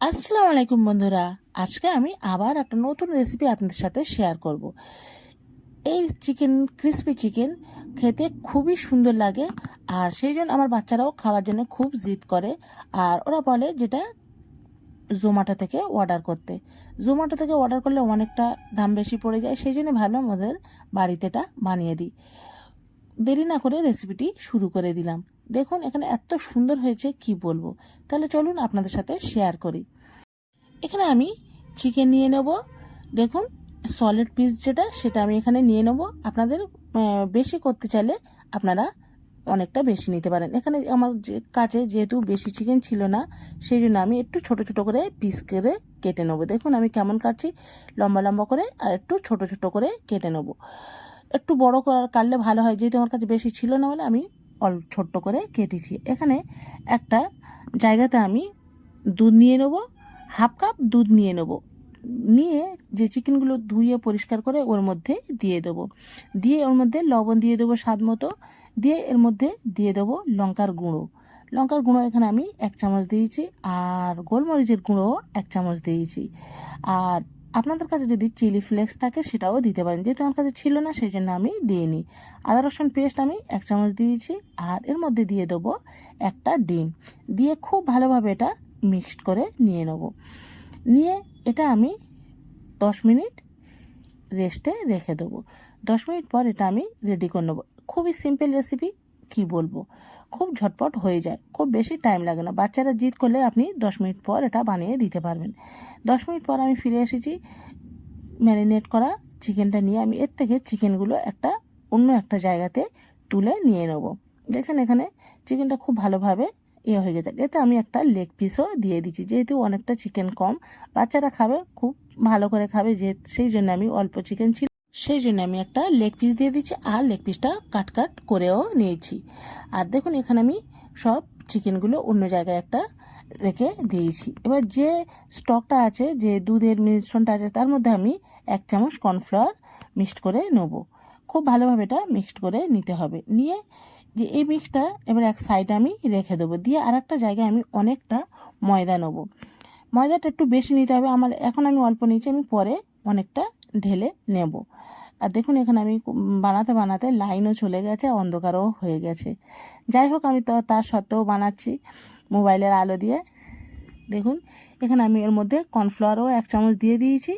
আসসালামু আলাইকুম বন্ধুরা। আজকে আমি আবার একটা নতুন রেসিপি আপনাদের সাথে শেয়ার করব। এই চিকেন ক্রিসপি চিকেন খেতে খুবই সুন্দর লাগে আর সেই জন্য আমার বাচ্চারাও খাওয়ার জন্য খুব জিদ করে আর ওরা বলে যেটা জোম্যাটো থেকে অর্ডার করতে। জোম্যাটো থেকে অর্ডার করলে অনেকটা দাম বেশি পড়ে যায়, সেই জন্য ভাবলাম ওদের বাড়িতে এটা বানিয়ে দিই। দেরি না করে রেসিপিটি শুরু করে দিলাম। দেখুন, এখানে এত সুন্দর হয়েছে, কি বলব? তাহলে চলুন আপনাদের সাথে শেয়ার করি। এখানে আমি চিকেন নিয়ে নেব। দেখুন সলিড পিস যেটা, সেটা আমি এখানে নিয়ে নেব। আপনাদের বেশি করতে চাইলে আপনারা অনেকটা বেশি নিতে পারেন। এখানে আমার কাছে যেহেতু বেশি চিকেন ছিল না, সেই জন্য আমি একটু ছোট ছোট করে পিস করে কেটে নেব। দেখুন, আমি কেমন কাটছি? লম্বা লম্বা করে আর একটু ছোট ছোট করে কেটে নেব। একটু বড় কাটলে ভালো হয়। যেহেতু আমার কাছে বেশি ছিল না বলে আমি অল ছোট্ট করে কেটেছি। এখানে একটা জায়গাতে আমি দুধ নিয়ে নেব, হাফ কাপ দুধ নিয়ে নেব। নিয়ে যে চিকেনগুলো ধুয়ে পরিষ্কার করে ওর মধ্যে দিয়ে দেবো। দিয়ে ওর মধ্যে লবণ দিয়ে দেবো স্বাদ মতো। দিয়ে এর মধ্যে দিয়ে দেবো লঙ্কার গুঁড়ো। লঙ্কার গুঁড়ো এখানে আমি এক চামচ দিয়েছি আর গোলমরিচের গুঁড়ো এক চামচ দিয়েছি। আর আপনাদের কাছে যদি চিলি ফ্লেক্স থাকে, সেটাও দিতে পারেন। যেহেতু আমার কাছে ছিল না সেই জন্য আমি দিইনি। আদা, রসুন পেস্ট আমি এক চামচ দিয়েছি, আর এর মধ্যে দিয়ে দেবো একটা ডিম। দিয়ে খুব ভালোভাবে এটা মিক্সড করে নিয়ে নেব। নিয়ে এটা আমি দশ মিনিট রেস্টে রেখে দেবো। দশ মিনিট পর এটা আমি রেডি করে নেব। খুবই সিম্পল রেসিপি কি বলব? খুব ঝটপট হয়ে যায়। খুব বেশি টাইম লাগে না। বাচ্চারা জিদ করলে আপনি দশ মিনিট পর এটা বানিয়ে দিতে পারবেন। দশ মিনিট পর আমি ফিরে এসেছি। ম্যারিনেট করা চিকেনটা নিয়ে আমি এর থেকে চিকেনগুলো একটা অন্য একটা জায়গাতে তুলে নিয়ে নেব। দেখছেন এখানে চিকেনটা খুব ভালোভাবে ইয়ে হয়ে গেছে। এতে আমি একটা লেগ পিসও দিয়ে দিচ্ছি। যেহেতু অনেকটা চিকেন কম, বাচ্চারা খাবে, খুব ভালো করে খাবে, যে, সেই জন্য আমি অল্প চিকেন ছিল সেই জন্য আমি একটা লেগ পিস দিয়ে দিচ্ছি আর লেগ পিসটা কাট কাট করেও নিয়েছি। আর দেখুন, এখানে আমি সব চিকেনগুলো অন্য জায়গায় একটা রেখে দিয়েছি। এবার যে স্টকটা আছে, যে দুধের মিশ্রণটা আছে, তার মধ্যে আমি এক চামচ কর্নফ্লাওয়ার মিক্সড করে নেব। খুব ভালোভাবে এটা মিক্সড করে নিতে হবে। নিয়ে যে এই মিক্সটা এবার এক সাইডে আমি রেখে দেবো। দিয়ে আর একটা জায়গায় আমি অনেকটা ময়দা নেব। ময়দাটা একটু বেশি নিতে হবে। আমার এখন আমি অল্প নিয়েছি, আমি পরে অনেকটা ঢেলে নেব। আর দেখুন, এখানে আমি বানাতে বানাতে লাইনও চলে গেছে অন্ধকারও হয়ে গেছে। যাই হোক, আমি তো তার সত্ত্বেও বানাচ্ছি মোবাইলের আলো দিয়ে। দেখুন, এখানে আমি এর মধ্যে কর্নফ্লাওয়ারও এক চামচ দিয়ে দিয়েছি,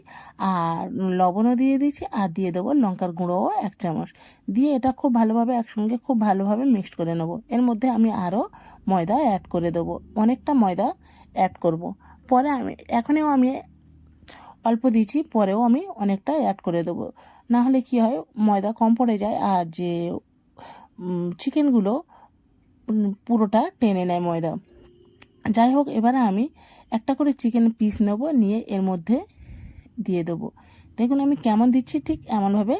আর লবণও দিয়ে দিয়েছি, আর দিয়ে দেবো লঙ্কার গুঁড়োও এক চামচ। দিয়ে এটা খুব ভালোভাবে একসঙ্গে খুব ভালোভাবে মিক্সড করে নেব। এর মধ্যে আমি আরও ময়দা অ্যাড করে দেবো। অনেকটা ময়দা অ্যাড করব। পরে আমি, এখনও আমি অল্প দিয়েছি পরেও আমি অনেকটা অ্যাড করে দেবো। না হলে কি হয়, ময়দা কম পড়ে যায় আর যে চিকেনগুলো পুরোটা টেনে নেয় ময়দা। যাই হোক, এবারে আমি একটা করে চিকেন পিস নেব, নিয়ে এর মধ্যে দিয়ে দেবো। দেখুন, আমি কেমন দিচ্ছি, ঠিক এমনভাবে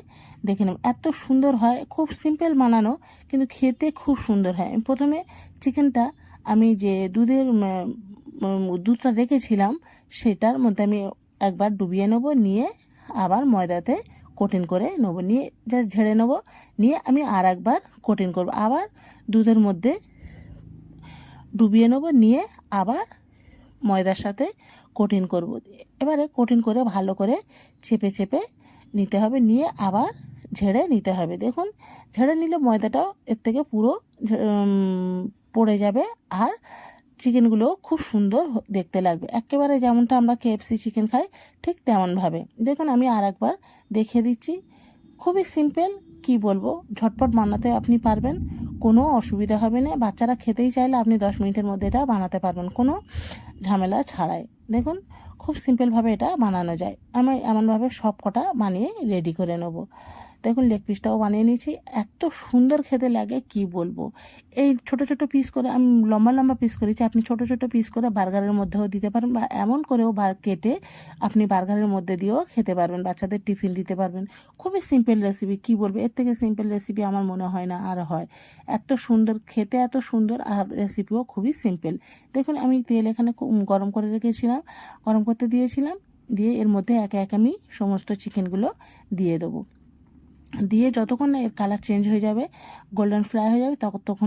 দেখে নেব। এত সুন্দর হয়, খুব সিম্পল বানানো, কিন্তু খেতে খুব সুন্দর হয়। আমি প্রথমে চিকেনটা আমি যে দুধের দুধটা রেখেছিলাম, সেটার মধ্যে আমি একবার ডুবিয়ে নেব, নিয়ে আবার ময়দাতে কোটিং করে নেব, নিয়ে যা ঝেড়ে নেব, নিয়ে আমি আর একবার কোটিং করব, আবার দুধের মধ্যে ডুবিয়ে নেব, নিয়ে আবার ময়দার সাথে কোটিং করব, এবারে কোটিং করে ভালো করে চেপে চেপে নিতে হবে, নিয়ে আবার ঝেড়ে নিতে হবে, দেখুন ঝেড়ে নিলে ময়দাটাও এর থেকে পুরো পড়ে যাবে, আর চিকেনগুলো খুব সুন্দর দেখতে লাগবে। একেবারে যেমনটা আমরা কেএফসি চিকেন খাই, ঠিক তেমনভাবে। দেখুন, আমি আর একবার দেখিয়ে দিচ্ছি। খুবই সিম্পল, কি বলব, ঝটপট বানাতে আপনি পারবেন, কোনো অসুবিধা হবে না। বাচ্চারা খেতেই চাইলে আপনি দশ মিনিটের মধ্যে এটা বানাতে পারবেন, কোনো ঝামেলা ছাড়াই। দেখুন, খুব সিম্পলভাবে এটা বানানো যায়। আমি এমনভাবে সব কটা বানিয়ে রেডি করে নেব। দেখুন লেগ পিসটাও বানিয়ে নিয়েছি। এত সুন্দর খেতে লাগে, কি বলব? এই ছোট ছোট পিস করে আমি লম্বা লম্বা পিস করেছি, আপনি ছোট ছোট পিস করে বার্গারের মধ্যেও দিতে পারেন বা এমন করেও কেটে আপনি বার্গারের মধ্যে দিয়েও খেতে পারবেন, বাচ্চাদের টিফিন দিতে পারবেন। খুবই সিম্পল রেসিপি কি বলব? এর থেকে সিম্পল রেসিপি আমার মনে হয় না আর হয়। এত সুন্দর, খেতে এত সুন্দর আর রেসিপিও খুবই সিম্পল দেখুন, আমি তেল এখানে গরম করে রেখেছিলাম, গরম করতে দিয়েছিলাম, দিয়ে এর মধ্যে একে একে আমি সমস্ত চিকেনগুলো দিয়ে দেবো। দিয়ে যতক্ষণ না এর কালার চেঞ্জ হয়ে যাবে গোল্ডেন ফ্রাই হয়ে যাবে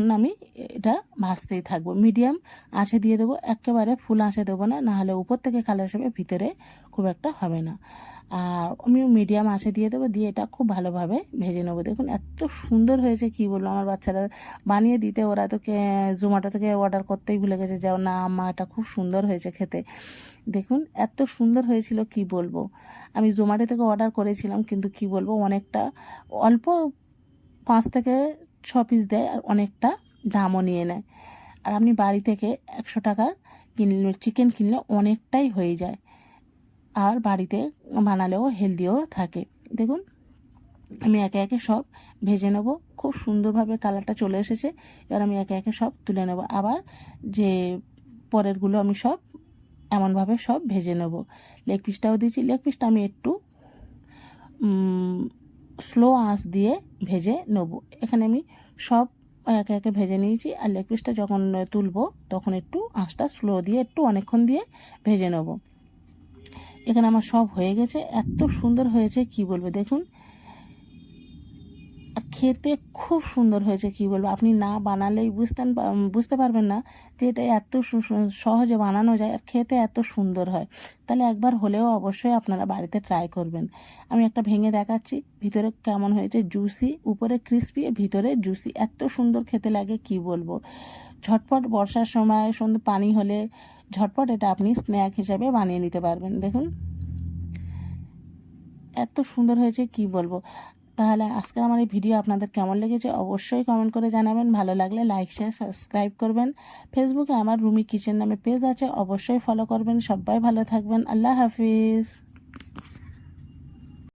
না আমি এটা ভাজতেই থাকব। মিডিয়াম আঁচে দিয়ে দেবো, একেবারে ফুল আঁচে দেবো না, নাহলে উপর থেকে কালার হিসেবে ভিতরে খুব একটা হবে না। আর আমি মিডিয়াম আঁচে দিয়ে দেবো, দিয়ে এটা খুব ভালোভাবে ভেজে নেব। দেখুন, এত সুন্দর হয়েছে, কি বলব, আমার বাচ্চারা বানিয়ে দিতে, ওরা তো জোম্যাটো থেকে অর্ডার করতেই ভুলে গেছে যে না, আম্মা, এটা খুব সুন্দর হয়েছে খেতে। দেখুন, এত সুন্দর হয়েছিল, কি বলব। আমি জোম্যাটো থেকে অর্ডার করেছিলাম, কিন্তু কি বলব, অনেকটা অল্প পাঁচ থেকে ছ পিস দেয়, আর অনেকটা দামও নিয়ে নেয়। আর আপনি বাড়ি থেকে একশো টাকার কিনলে চিকেন কিনলে অনেকটাই হয়ে যায়। আর বাড়িতে বানালেও হেলদিও থাকে। দেখুন, আমি একে একে সব ভেজে নেব। খুব সুন্দরভাবে কালারটা চলে এসেছে। এবার আমি একে একে সব তুলে নেব। আবার যে পরেরগুলো আমি সব এমনভাবে সব ভেজে নেব। লেগ পিসটাও দিয়েছি। লেগ পিসটা আমি একটু স্লো আঁচ দিয়ে ভেজে নেব। এখানে আমি সব একে একে ভেজে নিয়েছি। আর লেগ পিসটা যখন তুলবো, তখন একটু আঁচটা স্লো দিয়ে একটু অনেকক্ষণ দিয়ে ভেজে নেব। এখানে আমার সব হয়ে গেছে। এত সুন্দর হয়েছে, কি বলব? দেখুন। আর খেতে খুব সুন্দর হয়েছে, কি বলব? আপনি না বানালেই বুঝতেন বুঝতে পারবেন না যে এটা এত সহজে বানানো যায় আর খেতে এত সুন্দর হয়। তাহলে একবার হলেও অবশ্যই আপনারা বাড়িতে ট্রাই করবেন। আমি একটা ভেঙে দেখাচ্ছি, ভিতরে কেমন হয়েছে? জুসি উপরে ক্রিস্পি ভিতরে জুসি এত সুন্দর খেতে লাগে, কি বলব? ঝটপট বর্ষার সময় সন্ধ্যে পানি হলে ঝটপট এটা আপনি স্ন্যাক হিসাবে বানিয়ে নিতে পারবেন। দেখুন। এত সুন্দর হয়েছে, কি বলব? তাহলে আজকের আমার এই ভিডিও আপনাদের কেমন লেগেছে অবশ্যই কমেন্ট করে জানাবেন। ভালো লাগলে লাইক শেয়ার সাবস্ক্রাইব করবেন। ফেসবুকে আমার রুমি কিচেন নামে পেজ আছে, অবশ্যই ফলো করবেন। সবাই ভালো থাকবেন। আল্লাহ হাফিজ।